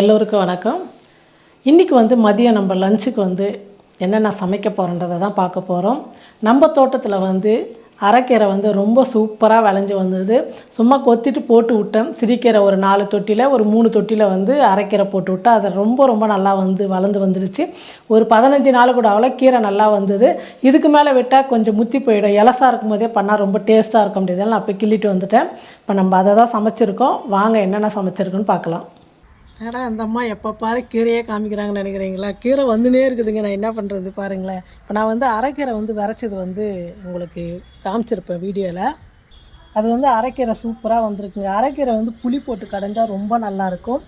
எல்லோருக்கும் வணக்கம். இன்றைக்கி வந்து மதியம் நம்ம லஞ்சுக்கு வந்து என்னென்ன சமைக்க போகிறோன்றதை தான் பார்க்க போகிறோம் நம்ம தோட்டத்தில் வந்து அரைக்கீரை வந்து ரொம்ப சூப்பராக விளைஞ்சி வந்தது. சும்மா கொத்திட்டு போட்டு விட்டேன். சிரிக்கீரை ஒரு நாலு தொட்டியில் ஒரு மூணு தொட்டியில் வந்து அரைக்கீரை போட்டு விட்டேன். அது ரொம்ப ரொம்ப நல்லா வந்து வளர்ந்து வந்துருச்சு. ஒரு பதினஞ்சு நாள் கூட அவ்வளோ கீரை நல்லா வந்தது. இதுக்கு மேலே விட்டால் கொஞ்சம் முத்தி போயிடும். இலசா இருக்கும் போதே பண்ணால் ரொம்ப டேஸ்ட்டாக இருக்க முடியாது நான் அப்போ கிள்ளிட்டு வந்துட்டேன். இப்போ நம்ம அதை தான் சமைச்சிருக்கோம். வாங்க என்னென்ன சமைச்சிருக்குன்னு பார்க்கலாம். ஏடா அந்த அம்மா எப்போ பாரு கீரையே காமிக்கிறாங்கன்னு நினைக்கிறீங்களா? கீரை வந்துனே இருக்குதுங்க. நான் என்ன பண்ணுறது பாருங்களேன். இப்போ நான் வந்து அரைக்கீரை வந்து வரைச்சது வந்து உங்களுக்கு காமிச்சிருப்பேன் வீடியோவில் அது வந்து அரைக்கீரை சூப்பராக வந்திருக்குங்க. அரைக்கீரை வந்து புளி போட்டு கடைஞ்சால் ரொம்ப நல்லாயிருக்கும்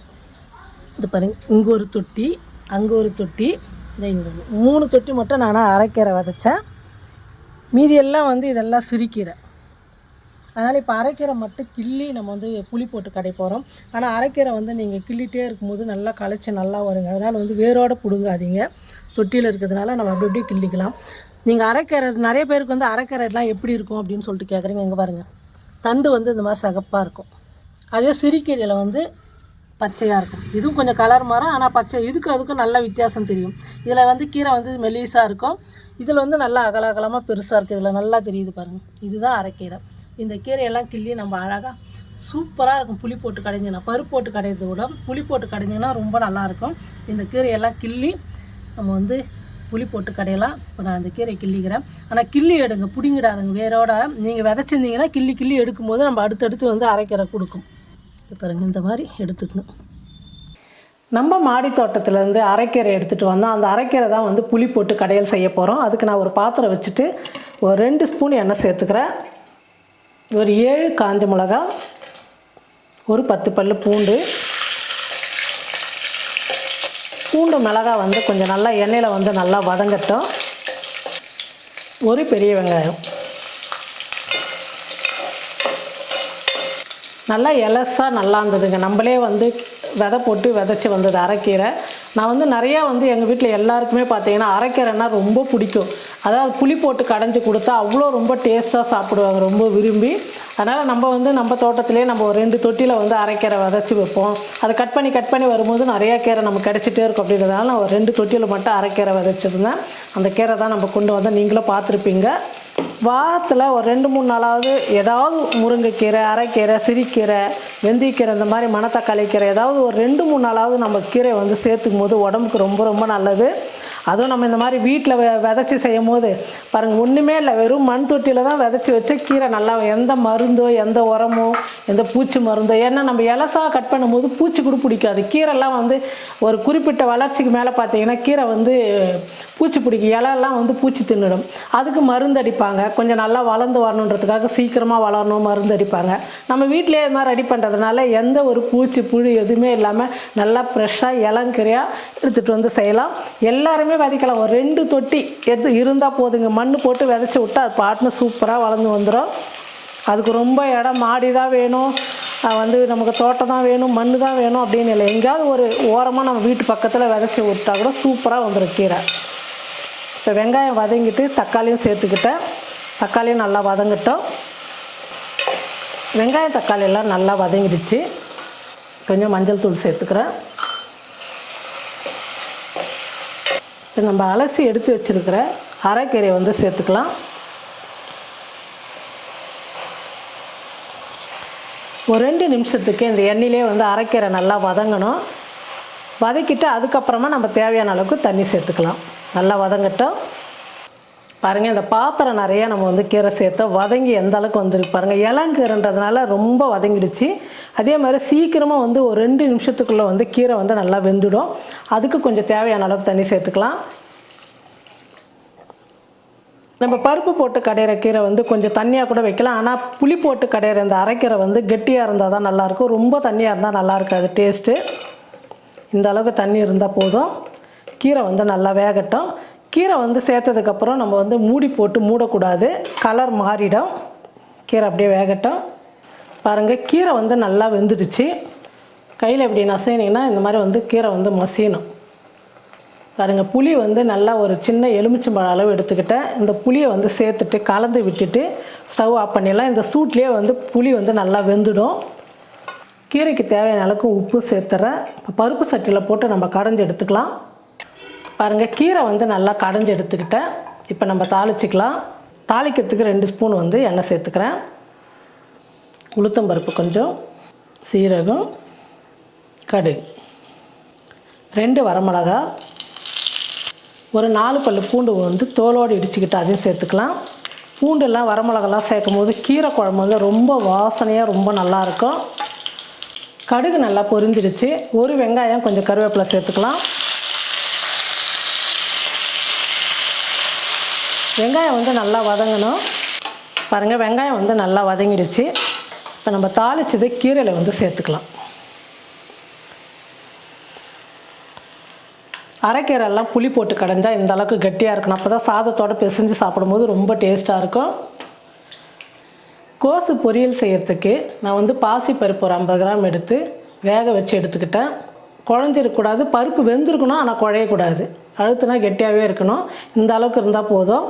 இது பாருங்க. இங்கே ஒரு தொட்டி அங்கே ஒரு தொட்டி. இந்த இங்கே மூணு தொட்டி மட்டும் நான் அரைக்கீரை விதைச்சேன். மீதியெல்லாம் வந்து இதெல்லாம் சிறுக்கீரை அதனால் இப்போ அரைக்கீரை மட்டும் கிள்ளி நம்ம வந்து புளி போட்டு கடை போகிறோம் ஆனால் அரைக்கீரை வந்து நீங்கள் கிள்ளிட்டே இருக்கும்போது நல்லா களைச்சி நல்லா வருங்க. அதனால் வந்து வேரோடு பிடுங்காதீங்க. தொட்டியில் இருக்கிறதுனால நம்ம அப்படி அப்படியே கிள்ளிக்கலாம். நீங்கள் அரைக்கீரை நிறைய பேருக்கு வந்து அரைக்கீரைலாம் எப்படி இருக்கும் அப்படின்னு சொல்லிட்டு கேட்குறீங்க எங்கே பாருங்கள் தண்டு வந்து இந்த மாதிரி சகப்பாக இருக்கும். அதே சிறுக்கீரையில் வந்து பச்சையாக இருக்கும். இதுவும் கொஞ்சம் கலர் மாறும். ஆனால் பச்சை இதுக்கு அதுக்கும் நல்ல வித்தியாசம் தெரியும். இதில் வந்து கீரை வந்து மெலிசாக இருக்கும். இதில் வந்து நல்லா அகல அகலமாக பெருசாக இருக்குது இதில் நல்லா தெரியுது பாருங்கள் இதுதான் அரைக்கீரை. இந்த கீரையெல்லாம் கிள்ளி நம்ம அழகாக சூப்பராக இருக்கும். புளி போட்டு கடைஞ்சிங்கன்னா பருப்பு போட்டு கடையிறத விட புளி போட்டு கடைஞ்சிங்கன்னா ரொம்ப நல்லாயிருக்கும் இந்த கீரையெல்லாம் கிள்ளி நம்ம வந்து புளி போட்டு கடையலாம். இப்போ நான் அந்த கீரை கிள்ளிக்கிறேன். ஆனால் கிள்ளி எடுங்க பிடிங்கிடாதுங்க. வேரோட நீங்கள் விதைச்சிருந்தீங்கன்னா கிள்ளி கிள்ளி எடுக்கும்போது நம்ம அடுத்தடுத்து வந்து அரைக்கீரை கொடுக்கும். இது பாருங்கள் இந்த மாதிரி எடுத்துக்கணும். நம்ம மாடி தோட்டத்துலேருந்து அரைக்கீரை எடுத்துகிட்டு வந்தோம். அந்த அரைக்கீரை தான் வந்து புளி போட்டு கடையல் செய்ய போகிறோம் அதுக்கு நான் ஒரு பாத்திரம் வச்சுட்டு ஒரு ரெண்டு ஸ்பூன் எண்ணெய் சேர்த்துக்கிறேன். ஒரு ஏழு காஞ்ச மிளகா ஒரு பத்து பல்லு பூண்டு. பூண்டு மிளகா வந்து கொஞ்சம் நல்லா எண்ணெயில் வந்து நல்லா வதங்கட்டும். ஒரு பெரிய வெங்காயம். நல்லா எலசாக நல்லா இருந்ததுங்க. நம்மளே வந்து விதை போட்டு விதைச்சி வந்தது அரைக்கீரை. நான் வந்து நிறையா வந்து எங்கள் வீட்டில் எல்லாருக்குமே பார்த்தீங்கன்னா அரைக்கீரைன்னா ரொம்ப பிடிக்கும். அதாவது புளி போட்டு கடைஞ்சி கொடுத்தா அவ்வளோ ரொம்ப டேஸ்ட்டாக சாப்பிடுவாங்க ரொம்ப விரும்பி. அதனால் நம்ம வந்து நம்ம தோட்டத்திலே நம்ம ஒரு ரெண்டு தொட்டியில் வந்து அரைக்கீரை விதச்சி வைப்போம். அதை கட் பண்ணி கட் பண்ணி வரும்போது நிறையா கீரை நம்ம கிடச்சிட்டே இருக்கும் அப்படின்றதுனால நான் ஒரு ரெண்டு தொட்டியில் மட்டும் அரைக்கீரை விதைச்சிருந்தேன். அந்த கீரை தான் நம்ம கொண்டு வந்தால் நீங்களும் பார்த்துருப்பீங்க. வாரத்தில் ஒரு ரெண்டு மூணு நாளாவது ஏதாவது முருங்கைக்கீரை அரைக்கீரை சிறிக்கீரை வெந்தயக்கீரை இந்த மாதிரி மணத்தக்காளி கீரை ஏதாவது ஒரு ரெண்டு மூணு நாளாவது நம்ம கீரை வந்து சேர்த்துக்கும் போது உடம்புக்கு ரொம்ப ரொம்ப நல்லது. அதுவும் நம்ம இந்த மாதிரி வீட்டில் வெ விதைச்சி செய்யும் போது பாருங்கள் ஒன்றுமே இல்லை. வெறும் மண் தொட்டியில் தான் விதைச்சி வச்ச கீரை நல்லா எந்த மருந்தோ எந்த உரமோ எந்த பூச்சி மருந்தோ ஏன்னா நம்ம இலசாக கட் பண்ணும்போது பூச்சி கூட பிடிக்காது. கீரைலாம் வந்து ஒரு குறிப்பிட்ட வளர்ச்சிக்கு மேலே பார்த்தீங்கன்னா கீரை வந்து பூச்சி பிடிக்கும். இலெல்லாம் வந்து பூச்சி தின்னுடும். அதுக்கு மருந்து அடிப்பாங்க. கொஞ்சம் நல்லா வளர்ந்து வரணுன்றதுக்காக சீக்கிரமாக வளரணும் மருந்து அடிப்பாங்க. நம்ம வீட்டிலே இது மாதிரி ரெடி பண்ணுறதுனால எந்த ஒரு பூச்சி புழு எதுவுமே இல்லாமல் நல்லா ஃப்ரெஷ்ஷாக இளங்கீரையாக எடுத்துகிட்டு வந்து செய்யலாம். எல்லாருமே விதைக்கலாம். ஒரு ரெண்டு தொட்டி எடுத்து இருந்தால் போதுங்க. மண் போட்டு விதைச்சி விட்டா அது பாட்டுன்னு சூப்பராக வளர்ந்து வந்துடும் அதுக்கு ரொம்ப இடம் மாடி தான் வேணும் வந்து நமக்கு தோட்டம் தான் வேணும் மண் தான் வேணும் அப்படின்னு இல்லை. எங்கேயாவது ஒரு ஓரமாக நம்ம வீட்டு பக்கத்தில் விதைச்சி விட்டா கூட சூப்பராக வந்துடும் கீரை. இப்போ வெங்காயம் வதங்கிட்டு தக்காளியும் சேர்த்துக்கிட்டேன். தக்காளியும் நல்லா வதங்கிட்டோம். வெங்காயம் தக்காளி எல்லாம் நல்லா வதங்கிடுச்சு. கொஞ்சம் மஞ்சள் தூள் சேர்த்துக்கிறேன். இப்போ நம்ம அலசி எடுத்து வச்சுருக்கிற அரைக்கீரையை வந்து சேர்த்துக்கலாம். ஒரு ரெண்டு நிமிஷத்துக்கு இந்த எண்ணெயிலே வந்து அரைக்கீரை நல்லா வதங்கணும். வதக்கிட்டு அதுக்கப்புறமா நம்ம தேவையான அளவுக்கு தண்ணி சேர்த்துக்கலாம். நல்லா வதங்கட்டும். பாருங்கள் இந்த பாத்திரம் நிறையா நம்ம வந்து கீரை சேர்த்தோம். வதங்கி எந்த அளவுக்கு வந்துருக்கு பாருங்கள் இளங்கீரைன்றதுனால ரொம்ப வதங்கிடுச்சு. அதே மாதிரி சீக்கிரமாக வந்து ஒரு ரெண்டு நிமிஷத்துக்குள்ளே வந்து கீரை வந்து நல்லா வெந்துடும். அதுக்கு கொஞ்சம் தேவையான அளவுக்கு தண்ணி சேர்த்துக்கலாம். நம்ம பருப்பு போட்டு கடையிற கீரை வந்து கொஞ்சம் தண்ணியாக கூட வைக்கலாம். ஆனால் புளி போட்டு கடையிற இந்த அரைக்கீரை வந்து கெட்டியாக இருந்தால் தான் நல்லாயிருக்கும் ரொம்ப தண்ணியாக இருந்தால் நல்லா இருக்காது. டேஸ்ட்டு இந்த அளவுக்கு தண்ணி இருந்தால் போதும். கீரை வந்து நல்லா வேகட்டும். கீரை வந்து சேர்த்ததுக்கப்புறம் நம்ம வந்து மூடி போட்டு மூடக்கூடாது. கலர் மாறிடும். கீரை அப்படியே வேகட்டும். பாருங்கள் கீரை வந்து நல்லா வெந்துடுச்சு. கையில் இப்படி நசைனிங்கன்னா இந்த மாதிரி வந்து கீரை வந்து மசியணும். பாருங்கள் புளி வந்து நல்லா ஒரு சின்ன எலுமிச்சம்பழம் அளவு எடுத்துக்கிட்டேன். இந்த புளியை வந்து சேர்த்துட்டு கலந்து விட்டுட்டு ஸ்டவ் ஆஃப் பண்ணிடலாம். இந்த சூட்லேயே வந்து புளி வந்து நல்லா வெந்துடும். கீரைக்கு தேவையான அளவுக்கு உப்பு சேர்த்துறேன். இப்போ பருப்பு சட்டியில் போட்டு நம்ம கடைஞ்சி எடுத்துக்கலாம். பாருங்கள் கீரை வந்து நல்லா கடைஞ்சி எடுத்துக்கிட்டேன். இப்போ நம்ம தாளிச்சிக்கலாம். தாளிக்கிறதுக்கு ரெண்டு ஸ்பூன் வந்து எண்ணெய் சேர்த்துக்கிறேன். உளுத்தம்பருப்பு கொஞ்சம் சீரகம் கடுகு. ரெண்டு வரமிளகா. ஒரு நாலு பல்லு பூண்டு வந்து தோலோடு இடிச்சுக்கிட்டு அதையும் சேர்த்துக்கலாம். பூண்டெல்லாம் வரமிளகாலாம் சேர்க்கும் போது கீரை குழம்பு வந்து ரொம்ப வாசனையாக ரொம்ப நல்லாயிருக்கும் கடுகு நல்லா பொரிஞ்சிடுச்சு. ஒரு வெங்காயம் கொஞ்சம் கருவேப்பிலை சேர்த்துக்கலாம். வெங்காயம் வந்து நல்லா வதங்கணும். பாருங்கள் வெங்காயம் வந்து நல்லா வதங்கிடுச்சு. இப்போ நம்ம தாளிச்சது கீரையில் வந்து சேர்த்துக்கலாம். அரைக்கீரைலாம் புளி போட்டு கடைஞ்சால் இந்த அளவுக்கு கட்டியாக இருக்கணும். அப்போ தான் சாதத்தோடு பிசைஞ்சு சாப்பிடும்போது ரொம்ப டேஸ்ட்டாக இருக்கும். கோசு பொரியல் செய்கிறதுக்கு நான் வந்து பாசிப்பருப்பு ஒரு ஐம்பது கிராம் எடுத்து வேக வச்சு எடுத்துக்கிட்டேன். குழஞ்சிருக்கக்கூடாது பருப்பு வெந்திருக்கணும் ஆனால் குழையக்கூடாது. அழுத்துனா கெட்டியாகவே இருக்கணும். இந்த அளவுக்கு இருந்தால் போதும்.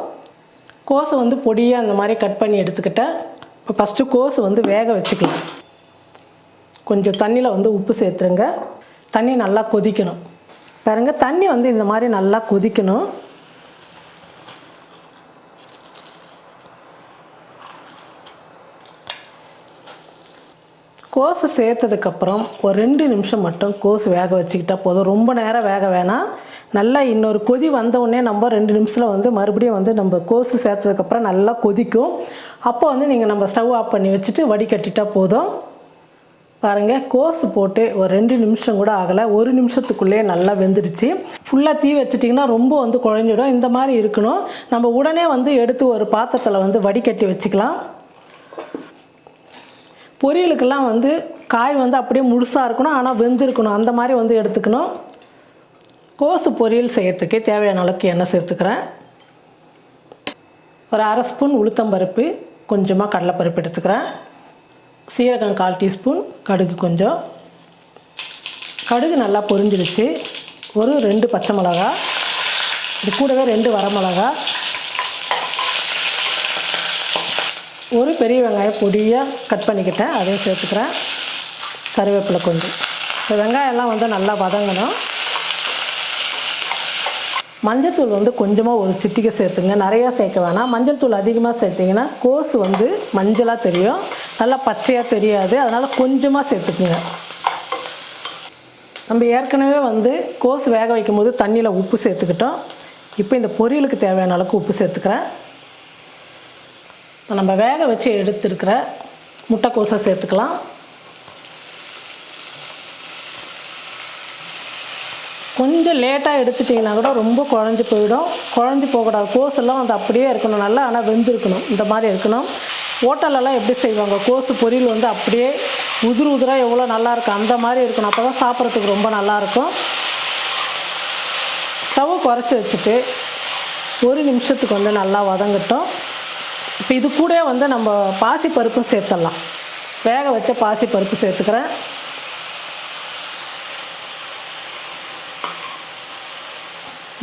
கோஸை வந்து பொடியாக அந்த மாதிரி கட் பண்ணி எடுத்துக்கிட்டேன் இப்போ ஃபஸ்ட்டு கோஸ் வந்து வேக வச்சுக்கலாம். கொஞ்சம் தண்ணியில் வந்து உப்பு சேர்த்துருங்க. தண்ணி நல்லா கொதிக்கணும். பாருங்க தண்ணி வந்து இந்த மாதிரி நல்லா கொதிக்கணும். கோஸு சேர்த்ததுக்கப்புறம் ஒரு ரெண்டு நிமிஷம் மட்டும் கோஸ் வேக வச்சுக்கிட்டால் போதும். ரொம்ப நேரம் வேக வேணாம். நல்லா இன்னொரு கொதி வந்தவுடனே நம்ம ரெண்டு நிமிஷத்தில் வந்து மறுபடியும் வந்து நம்ம கோஸு சேர்த்ததுக்கப்புறம் நல்லா கொதிக்கும். அப்போ வந்து நீங்கள் நம்ம ஸ்டவ் ஆஃப் பண்ணி வச்சுட்டு வடிகட்டிட்டால் போதும். பாருங்கள் கோஸு போட்டு ஒரு ரெண்டு நிமிஷம் கூட ஆகலை. ஒரு நிமிஷத்துக்குள்ளேயே நல்லா வெந்துடுச்சு. ஃபுல்லாக தீ வச்சிட்டிங்கன்னா ரொம்ப வந்து குழஞ்சிடும். இந்த மாதிரி இருக்கணும். நம்ம உடனே வந்து எடுத்து ஒரு பாத்திரத்தில் வந்து வடிகட்டி வச்சுக்கலாம். பொரியலுக்கெல்லாம் வந்து காய் வந்து அப்படியே முழுசாக இருக்கணும். ஆனால் வெந்திருக்கணும். அந்த மாதிரி வந்து எடுத்துக்கணும். கோசு பொரியல் செய்கிறதுக்கே தேவையான அளவுக்கு எண்ணெய் சேர்த்துக்கிறேன். ஒரு அரை ஸ்பூன் உளுத்தம்பருப்பு கொஞ்சமாக கடலைப்பருப்பு எடுத்துக்கிறேன். சீரகம் கால் டீஸ்பூன் கடுகு கொஞ்சம். கடுகு நல்லா பொரிஞ்சிடுச்சு ஒரு ரெண்டு பச்சை மிளகா இது கூடவே ரெண்டு வரமிளகா ஒரு பெரிய வெங்காயம் பொடியாக கட் பண்ணிக்கிட்டேன் அதையும் சேர்த்துக்கிறேன். கருவேப்பிலை கொஞ்சம். இந்த வெங்காயம்லாம் வந்து நல்லா வதங்கணும். மஞ்சள்தூள் வந்து கொஞ்சமாக ஒரு சிட்டிகை சேர்த்துங்க. நிறையா சேர்க்க வேணாம். மஞ்சள் தூள் அதிகமாக சேர்த்திங்கன்னா கோஸ் வந்து மஞ்சளாக தெரியும். நல்லா பச்சையாக தெரியாது. அதனால் கொஞ்சமாக சேர்த்துக்குங்க. நம்ம ஏற்கனவே வந்து கோஸ் வேக வைக்கும் போது தண்ணியில் உப்பு சேர்த்துக்கிட்டோம். இப்போ இந்த பொரியலுக்கு தேவையான அளவுக்கு உப்பு சேர்த்துக்கிறேன். இப்போ நம்ம வேக வச்சு எடுத்துருக்கிற முட்டைக்கோஸை சேர்த்துக்கலாம். கொஞ்சம் லேட்டாக எடுத்துட்டிங்கன்னா கூட ரொம்ப குழஞ்சி போயிடும். குழஞ்சி போகக்கூடாது. கோஸ் எல்லாம் வந்து அப்படியே இருக்கணும். நல்லா ஆனால் வெந்திருக்கணும். இந்த மாதிரி இருக்கணும். ஹோட்டலெல்லாம் எப்படி செய்வாங்க? கோஸு பொரியல் வந்து அப்படியே உதிர் உதிராக எவ்வளோ நல்லா இருக்கும் அந்த மாதிரி இருக்கணும். அப்போ தான் சாப்பிட்றதுக்கு ரொம்ப நல்லாயிருக்கும் ஸ்டவ் குறைச்சி வச்சுட்டு ஒரு நிமிஷத்துக்கு வந்து நல்லா வதங்கட்டும். இப்போ இது கூட வந்து நம்ம பாசி பருப்பும் சேர்த்துடலாம். வேக வச்ச பாசி பருப்பு சேர்த்துக்கிறேன்.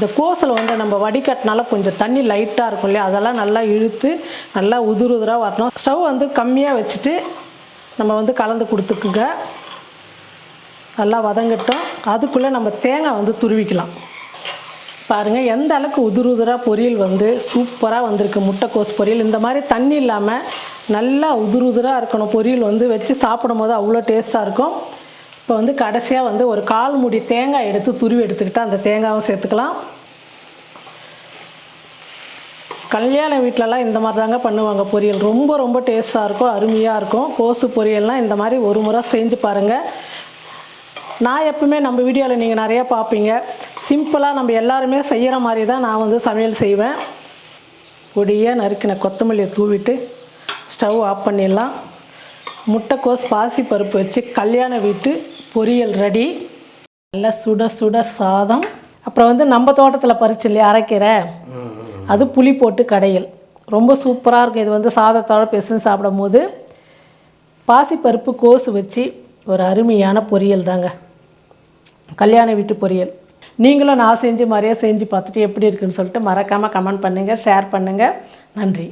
இந்த கோசில் வந்து நம்ம வடிகட்டினால கொஞ்சம் தண்ணி லைட்டாக இருக்கும் இல்லையா? அதெல்லாம் நல்லா இழுத்து நல்லா உதிர் உதிராக வரணும். ஸ்டவ் வந்து கம்மியாக வச்சுட்டு நம்ம வந்து கலந்து கொடுத்துக்குங்க. நல்லா வதங்கட்டும். அதுக்குள்ளே நம்ம தேங்காய் வந்து துருவிக்கலாம். பாருங்கள் எந்த அளவுக்கு உதிர் உதிராக பொரியல் வந்து சூப்பராக வந்திருக்கு. முட்டைக்கோஸ் பொரியல். இந்த மாதிரி தண்ணி இல்லாமல் நல்லா உதிர் உதிராக இருக்கணும். பொரியல் வந்து வச்சு சாப்பிடும்போது அவ்வளோ டேஸ்ட்டாக இருக்கும். இப்போ வந்து கடைசியாக வந்து ஒரு கால் முடி தேங்காய் எடுத்து துருவி எடுத்துக்கிட்டு அந்த தேங்காவும் சேர்த்துக்கலாம். கல்யாண வீட்டிலலாம் இந்த மாதிரி தாங்க பண்ணுவாங்க பொரியல். ரொம்ப ரொம்ப டேஸ்ட்டாக இருக்கும் அருமையாக இருக்கும். கோசு பொரியல்லாம் இந்த மாதிரி ஒரு முறை செஞ்சு பாருங்கள் நான் எப்பவுமே நம்ம வீடியோவில் நீங்கள் நிறையா பார்ப்பீங்க சிம்பிளாக நம்ம எல்லாருமே செய்கிற மாதிரி தான் நான் வந்து சமையல் செய்வேன். பொடியாக நறுக்கின கொத்தமல்லியை தூவிட்டு ஸ்டவ் ஆஃப் பண்ணிடலாம். முட்டைக்கோஸ் பாசி பருப்பு வச்சு கல்யாண வீட்டு பொரியல் ரெடி. நல்லா சுட சுட சாதம். அப்புறம் வந்து நம்ம தோட்டத்தில் பறிச்சு இல்லையா அரைக்கீரை அது புளி போட்டு கடையல். ரொம்ப சூப்பராக இருக்கும். இது வந்து சாதத்தோட பெசு சாப்பிடும் போது பாசிப்பருப்பு கோசு வச்சு ஒரு அருமையான பொரியல் தாங்க. கல்யாண வீட்டு பொரியல். நீங்களும் நான் செஞ்சு மாதிரியே செஞ்சு பார்த்துட்டு எப்படி இருக்குன்னு சொல்லிட்டு மறக்காமல் கமெண்ட் பண்ணுங்கள் ஷேர் பண்ணுங்கள் நன்றி.